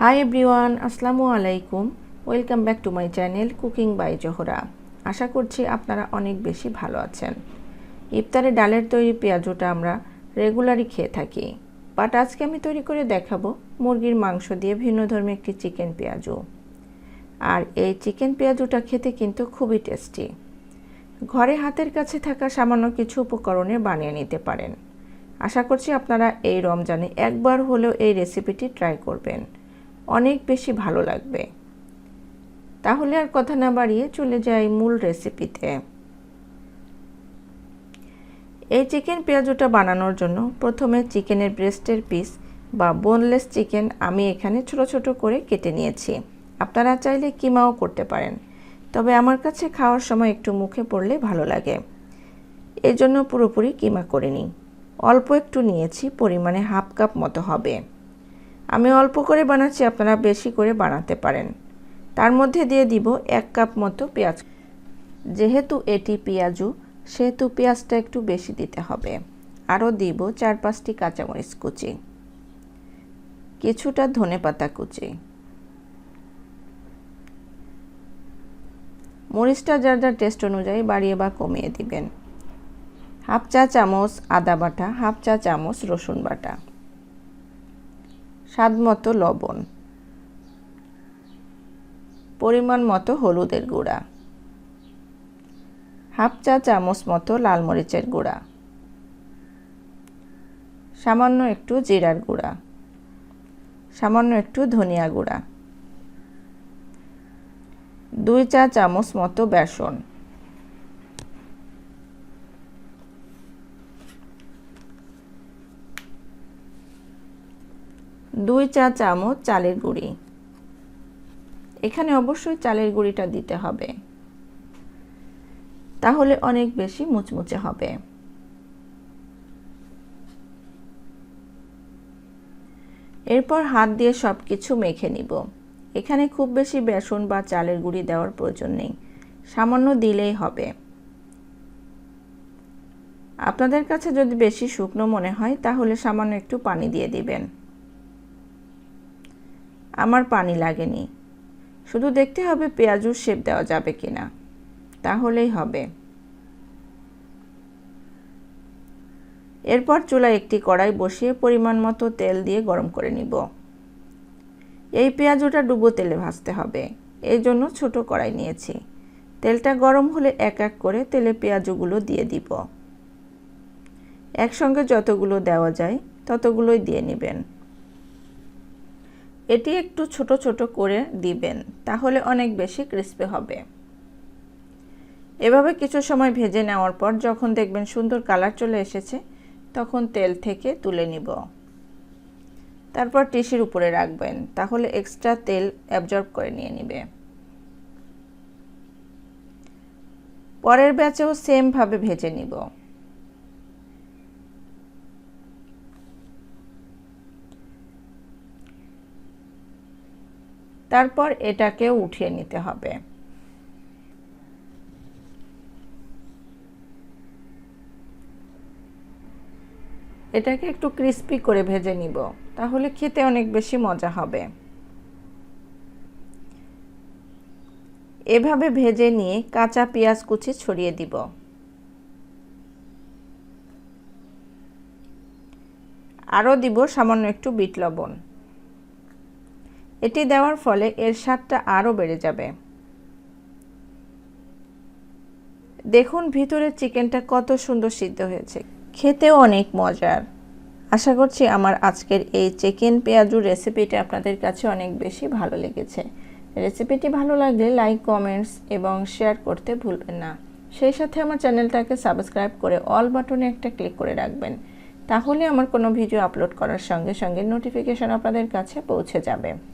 High everyone আসসালামু আলাইকুম welcome back to my channel cooking by Zohra আশা করছি আপনারা অনেক বেশি ভালো আছেন। ইফতারে ডালের তৈরি পেঁয়াজুটা আমরা রেগুলারই খেয়ে থাকি। বাট আজকে আমি তৈরি করে দেখাবো মুরগির মাংস দিয়ে ভিন্ন ধর্মী একটি চিকেন পেঁয়াজু। আর এই চিকেন পেঁয়াজুটা খেতে কিন্তু খুবই টেস্টি ঘরে হাতের কাছে থাকা সামান্য কিছু উপকরণে বানিয়ে নিতে পারেন। আশা করছি আপনারা এই রমজানে একবার হলেও এই রেসিপিটি ট্রাই করবেন। অনেক বেশি ভালো লাগবে। তাহলে আর কথা না বাড়িয়ে চলে যাই মূল রেসিপিতে এই চিকেন পেঁয়াজুটা বানানোর জন্য প্রথমে চিকেনের ব্রেস্টের পিস বা বোনলেস চিকেন আমি এখানে ছোট ছোট করে কেটে নিয়েছি। আপনারা চাইলে কিমাও করতে পারেন। তবে আমার কাছে খাওয়ার সময় একটু মুখে পড়লে ভালো লাগে। এজন্য পুরোপুরি কিমা করিনি অল্প একটু নিয়েছি, পরিমাণে হাফ কাপ মতো হবে। আমি অল্প করে বানাচ্ছি, আপনারা বেশি করে বানাতে পারেন। তার মধ্যে দিয়ে দিব এক কাপ মতো পেঁয়াজ। যেহেতু এটি পেঁয়াজু, সেহেতু পেঁয়াজটা একটু বেশি দিতে হবে। আরও দিব চার পাঁচটি কাঁচামরিচ কুচি। কিছুটা ধনে পাতা কুচি। মরিচটা যার যার টেস্ট অনুযায়ী বাড়িয়ে বা কমিয়ে দিবেন। হাফ চা চামচ আদা বাটা, হাফ চা চামচ রসুন বাটা। স্বাদ মতো লবণ। পরিমাণ মতো হলুদের গুঁড়া। হাফ চা চামচ মতো লাল মরিচের গুঁড়া। সামান্য একটু জিরার গুঁড়া। সামান্য একটু ধনিয়া গুঁড়া। দুই চা চামচ মতো বেসন। দুই চা চামচ চালের গুঁড়ি। এখানে অবশ্যই চালের গুঁড়িটা দিতে হবে। তাহলে অনেক বেশি মুচমুচে হবে। এরপর হাত দিয়ে সব কিছু মেখে নিব। এখানে খুব বেশি বেসন বা চালের গুঁড়ি দেওয়ার প্রয়োজন নেই। সামান্য দিলেই হবে। আপনাদের কাছে যদি বেশি শুকনো মনে হয়, তাহলে সামান্য একটু পানি দিয়ে দিবেন। আমার পানি লাগেনি। শুধু দেখতে হবে পেঁয়াজুর শেপ দেওয়া যাবে কিনা। তাহলেই হবে। এরপর চুলায় একটি কড়াই বসিয়ে পরিমাণ মতো তেল দিয়ে গরম করে নিব। এই পেঁয়াজুটা ডুবো তেলে ভাজতে হবে। এই জন্য ছোট কড়াই নিয়েছি। তেলটা গরম হলে এক এক করে তেলে পেঁয়াজগুলো দিয়ে দিব। একসঙ্গে যতগুলো দেওয়া যায় ততগুলোই দিয়ে নেবেন। এটি একটু ছোট ছোট করে দিবেন, তাহলে অনেক বেশি ক্রিস্পি হবে। এভাবে কিছু সময় ভেজে নেওয়ার পর যখন দেখবেন সুন্দর কালার চলে এসেছে, তখন তেল থেকে তুলে নিব। তারপর টিসির উপরে রাখবেন, তাহলে এক্সট্রা তেল অ্যাবজর্ব করে নিয়ে নিবে। পরের ব্যাচেও সেমভাবে ভেজে নিব। তারপর এটাকে উঠিয়ে নিতে হবে। এটাকে একটু ক্রিস্পি করে ভেজে নিব, তাহলে খেতে অনেক বেশি মজা হবে। এভাবে ভেজে নিয়ে কাঁচা পেঁয়াজ কুচি ছড়িয়ে দিব। আরও দিব সামান্য একটু বিট লবণ। এটি দেওয়ার ফলে এর স্বাদটা আরও বেড়ে যাবে। দেখুন ভিতরে চিকেনটা কত সুন্দর সিদ্ধ হয়েছে। খেতেও অনেক মজার। আশা করছি আমার আজকের এই চিকেন পেঁয়াজুর রেসিপিটা আপনাদের কাছে অনেক বেশি ভালো লেগেছে। রেসিপিটি ভালো লাগলে লাইক, কমেন্টস এবং শেয়ার করতে ভুলবেন না। সেই সাথে আমার চ্যানেলটাকে সাবস্ক্রাইব করে অল বাটনে একটা ক্লিক করে রাখবেন। তাহলে আমার কোনো ভিডিও আপলোড করার সঙ্গে সঙ্গে নোটিফিকেশন আপনাদের কাছে পৌঁছে যাবে।